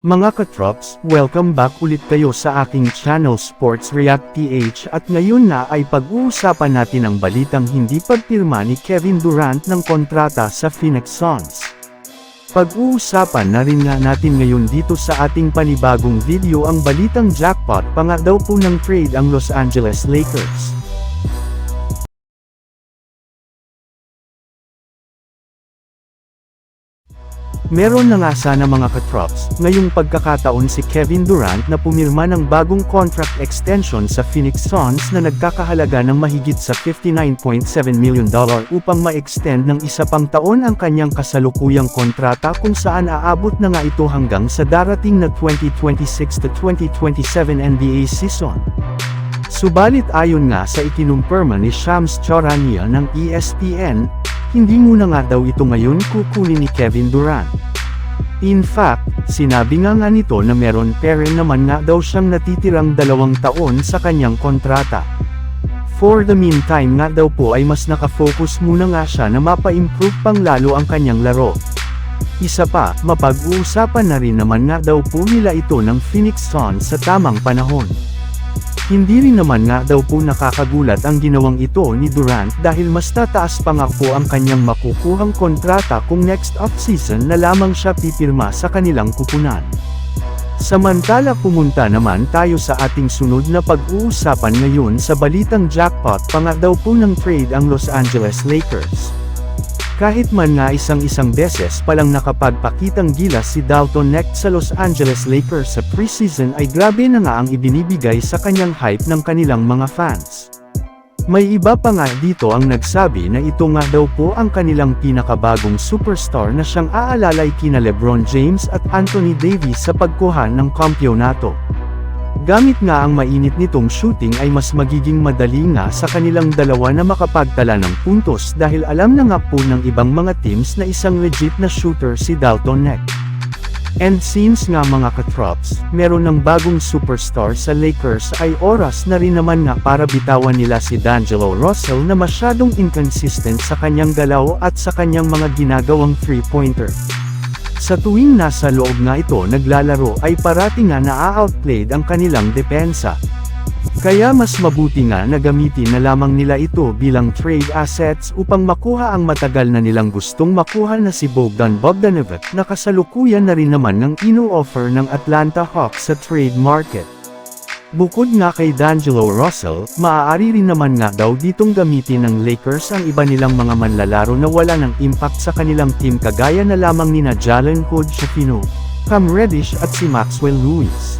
Mga katrops, welcome back ulit kayo sa aking channel Sports React PH at ngayon na ay pag-uusapan natin ang balitang hindi pagpirma ni Kevin Durant ng kontrata sa Phoenix Suns. Pag-uusapan na rin nga natin ngayon dito sa ating panibagong video ang balitang jackpot pa nga daw po ng trade ang Los Angeles Lakers. Meron na nga sana mga katrops, ngayong pagkakataon si Kevin Durant na pumirma ng bagong contract extension sa Phoenix Suns na nagkakahalaga ng mahigit sa $59.7 million upang ma-extend ng isa pang taon ang kanyang kasalukuyang kontrata kung saan aabot na nga ito hanggang sa darating na 2026 to 2027 NBA season. Subalit ayon nga sa ikinumpirma ni Shams Charania ng ESPN, hindi muna nga daw ito ngayon kukunin ni Kevin Durant. In fact, sinabi nga nga nito na meron pere naman nga daw siyang natitirang dalawang taon sa kanyang kontrata. For the meantime nga daw po ay mas nakafocus muna nga siya na mapa-improve pang lalo ang kanyang laro. Isa pa, mapag-uusapan na rin naman nga daw po nila ito ng Phoenix Suns sa tamang panahon. Hindi rin naman nga daw po nakakagulat ang ginawang ito ni Durant dahil mas tataas pa nga po ang kanyang makukuhang kontrata kung next off-season na lamang siya pipirma sa kanilang kupunan. Samantala pumunta naman tayo sa ating sunod na pag-uusapan ngayon sa balitang jackpot pa nga daw po ng trade ang Los Angeles Lakers. Kahit man nga isang-isang beses palang nakapagpakitang gilas si Dalton Necht sa Los Angeles Lakers sa preseason ay grabe na nga ang ibinibigay sa kanyang hype ng kanilang mga fans. May iba pa nga dito ang nagsabi na ito nga daw po ang kanilang pinakabagong superstar na siyang aalalay kina Lebron James at Anthony Davis sa pagkuhan ng kampyonato. Gamit nga ang mainit nitong shooting ay mas magiging madali nga sa kanilang dalawa na makapagtala ng puntos dahil alam na nga po ng ibang mga teams na isang legit na shooter si Dalton Neck. And since nga mga katrops, meron ng bagong superstar sa Lakers ay oras na rin naman nga para bitawan nila si D'Angelo Russell na masyadong inconsistent sa kanyang galaw at sa kanyang mga ginagawang three-pointer. Sa tuwing nasa loob nga ito naglalaro ay parati nga naa-outplayed ang kanilang depensa. Kaya mas mabuti nga na gamitin na lamang nila ito bilang trade assets upang makuha ang matagal na nilang gustong makuha na si Bogdan Bogdanovic na kasalukuyan na rin naman ng ino-offer ng Atlanta Hawks sa trade market. Bukod nga kay D'Angelo Russell, maaari rin naman nga daw ditong gamitin ng Lakers ang iba nilang mga manlalaro na wala ng impact sa kanilang team kagaya na lamang nina Jalen Hood Shafino, Cam Reddish at si Maxwell Lewis.